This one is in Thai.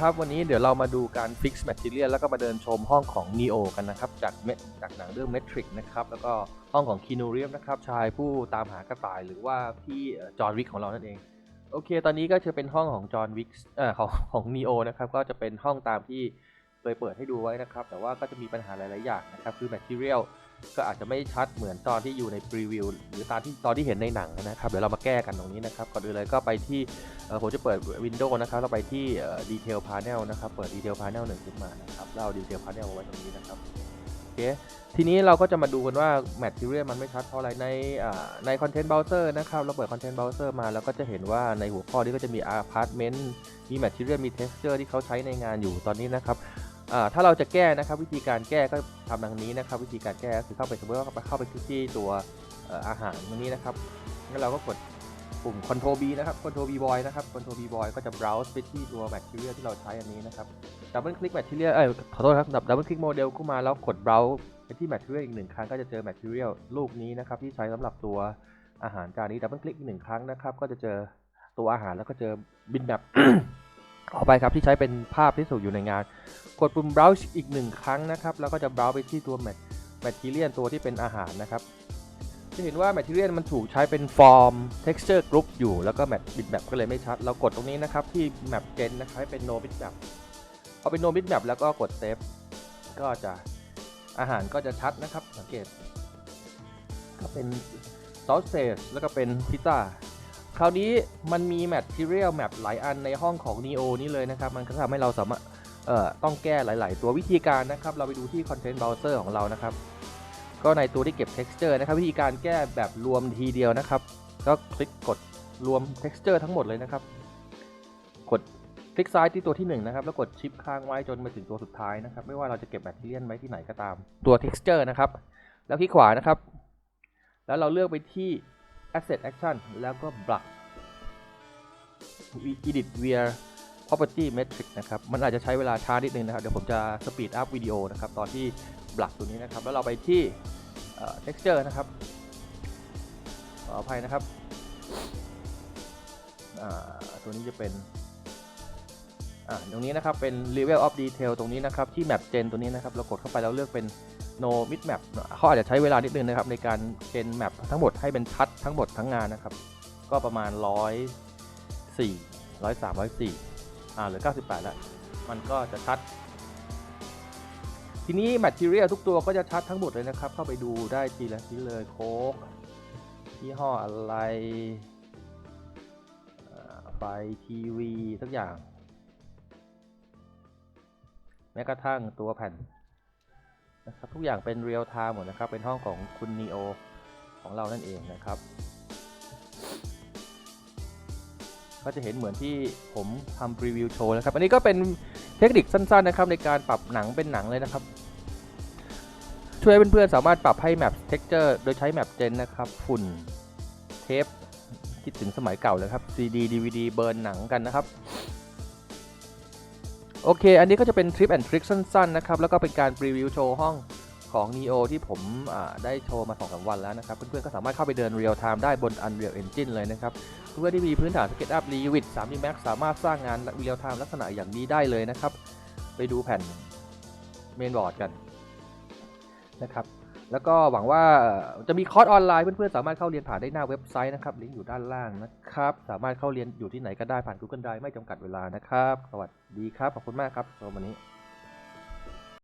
ครับวันนี้เดี๋ยวเรามาดูการ fix material แล้วก็มาเดินชมห้องของ Neo กันนะครับ จากเมจากหนังเรื่อง Matrix นะครับ แล้วก็ห้องของ Keanu Reeves นะครับ ชายผู้ตามหากระต่ายหรือว่าพี่จอห์นวิกของเรานั่นเอง โอเค ตอนนี้ก็จะเป็นห้องของจอห์นวิกเอ่อของของ Neo นะครับ ก็จะเป็นห้องตามที่เคยเปิดให้ดูไว้นะครับ แต่ว่าก็จะมีปัญหาหลาย ๆ อย่างนะครับ คือ material ก็อาจจะไม่ชัดเหมือนตอนที่อยู่ในพรีวิวหรือตอนที่ตอนที่เห็นในหนังนะครับ เดี๋ยวเรามาแก้กันตรงนี้นะครับ ก่อนอื่นเลยก็ไปที่ผมจะเปิด Windows นะครับ เราไปที่เอ่อ Detail Panel นะครับ เปิด Detail Panel หนึ่งขึ้นมานะครับเอา Detail Panel มาไว้ตรงนี้นะครับโอเคทีนี้เราก็จะมาดูกันว่า Material มันไม่ชัดเพราะอะไรในอ่าใน Content Browser นะครับ เราเปิด Content Browser มาแล้วก็จะเห็นว่าในหัวข้อนี้ก็จะมี Apartment มี Material มี Texture ที่เขาใช้ในงานอยู่ตอนนี้นะครับ ถ้าเราจะแก้นะครับวิธีการแก้ก็ทำดังนี้นะครับ วิธีการแก้คือเข้าไปสมมติว่าเข้าไปที่ตัวอาหารตรงนี้นะครับแล้วเราก็กดปุ่ม Ctrl B นะครับ Ctrl B Boy นะครับ Ctrl B Boy ก็จะ browse ไปที่ตัว material ที่เราใช้อันนี้นะครับ double click material เอ้ยขอโทษครับ double click model ขึ้นมาแล้วกด browse ไปที่ material อีกหนึ่งครั้งก็จะเจอ material รูปนี้นะครับ ที่ใช้สำหรับตัวอาหารจานนี้ double click อีกหนึ่งครั้งนะครับ ก็จะเจอตัวอาหารแล้วก็เจอบินแบบ ขอไปครับที่ใช้เป็นภาพที่สูกอยู่ในงาน กดปุ่ม browse อีกหนึ่งครั้งนะครับ แล้วก็จะ browse ไปที่ตัว mat material ตัวที่เป็นอาหารนะครับ จะเห็นว่า material มันถูกใช้เป็น form texture group อยู่ แล้วก็ map bitmap ก็เลยไม่ชัด เรากดตรงนี้นะครับที่ map gen นะครับให้เป็น no bitmap พอาเป็น no bitmap แล้วก็กด save ก็จะอาหารก็จะชัดนะครับ สังเกต ก็เป็น sausage แล้วก็เป็นพิซซ่า คราวนี้มันมี material map หลายอันในห้องของ neo นี่เลยนะครับ มันก็ทำให้เราสามารถเอ่อต้องแก้หลาย ๆ ตัววิธีการนะครับ เราไปดูที่ content browser ของเรานะครับ ก็ในตัวที่เก็บ texture นะครับ วิธีการแก้แบบรวมทีเดียวนะครับ ก็คลิกกดรวม texture ทั้งหมดเลยนะครับ กดคลิกซ้ายที่ตัวที่ 1 นะครับ แล้วกดชิปค้างไว้จนมาถึงตัวสุดท้ายนะครับ ไม่ว่าเราจะเก็บ material ไว้ที่ไหนก็ตามตัว texture นะครับ แล้วคลิกขวานะครับ แล้วเราเลือกไปที่ asset action แล้วก็ block edit via property metric นะครับ มันอาจจะใช้เวลาช้านิดนึงนะครับ เดี๋ยวผมจะ speed up วิดีโอนะครับ ตอนที่ block ตัวนี้นะครับ แล้วเราไปที่ texture นะครับ ขออภัยนะครับ ตัวนี้จะเป็นตรงนี้นะครับเป็น level of detail ตรงนี้นะครับ ที่ map gen ตัวนี้นะครับ เรากดเข้าไปแล้วเลือกเป็น no mid map เขาอาจจะใช้เวลานิดนึงนะครับ ในการ gen map ทั้งหมดให้เป็นชัดทั้งหมดทั้งงานนะครับ ก็ประมาณ 104 103 104 อ่าเหลือ 98 แล้ว มันก็จะชัด ทีนี้ material ทุกตัวก็จะชัดทั้งหมดเลยนะครับ เข้าไปดูได้ทีละทีเลยโค้กยี่ห้ออะไรไฟทีวีทุกอย่าง แม้กระทั่งตัวแผ่น นะครับทุกอย่างเป็นเรียลไทม์หมดนะครับ เป็นห้องของคุณนีโอของเรานั่นเองนะครับ ก็จะเห็นเหมือนที่ผมทำรีวิวโชว์นะครับ อันนี้ก็เป็นเทคนิคสั้นๆนะครับในการปรับหนังเป็นหนังเลยนะครับ ช่วยเพื่อนๆสามารถปรับให้แมป texture โดยใช้แมปเจนนะครับ ฝุ่นเทปคิดถึงสมัยเก่าเลยครับ CD DVD เบิร์นหนังกันนะครับ โอเค อันนี้ก็จะเป็นทริปแอนทริคสั้นๆนะครับ แล้วก็เป็นการรีวิวโชว์ห้องของ Neo ที่ผมได้โชว์มา2-3วันแล้วนะครับ เพื่อนๆ ก็สามารถเข้าไปเดิน Real Time ได้บน Unreal Engine เลยนะครับ เพื่อนๆที่มีพื้นฐาน SketchUp Revit 3D Max สามารถสร้างงาน Real Time ลักษณะอย่างนี้ได้เลยนะครับ ไปดูแผ่นเมนบอร์ดกันนะครับ แล้วก็หวังว่าจะมีคอร์สออนไลน์เพื่อนๆสามารถเข้าเรียนผ่านได้หน้าเว็บไซต์นะครับลิงก์อยู่ด้านล่างนะครับ สามารถเข้าเรียนอยู่ที่ไหนก็ได้ผ่าน Google Drive ไม่จำกัดเวลานะครับ สวัสดีครับ ขอบคุณมากครับสำหรับวันนี้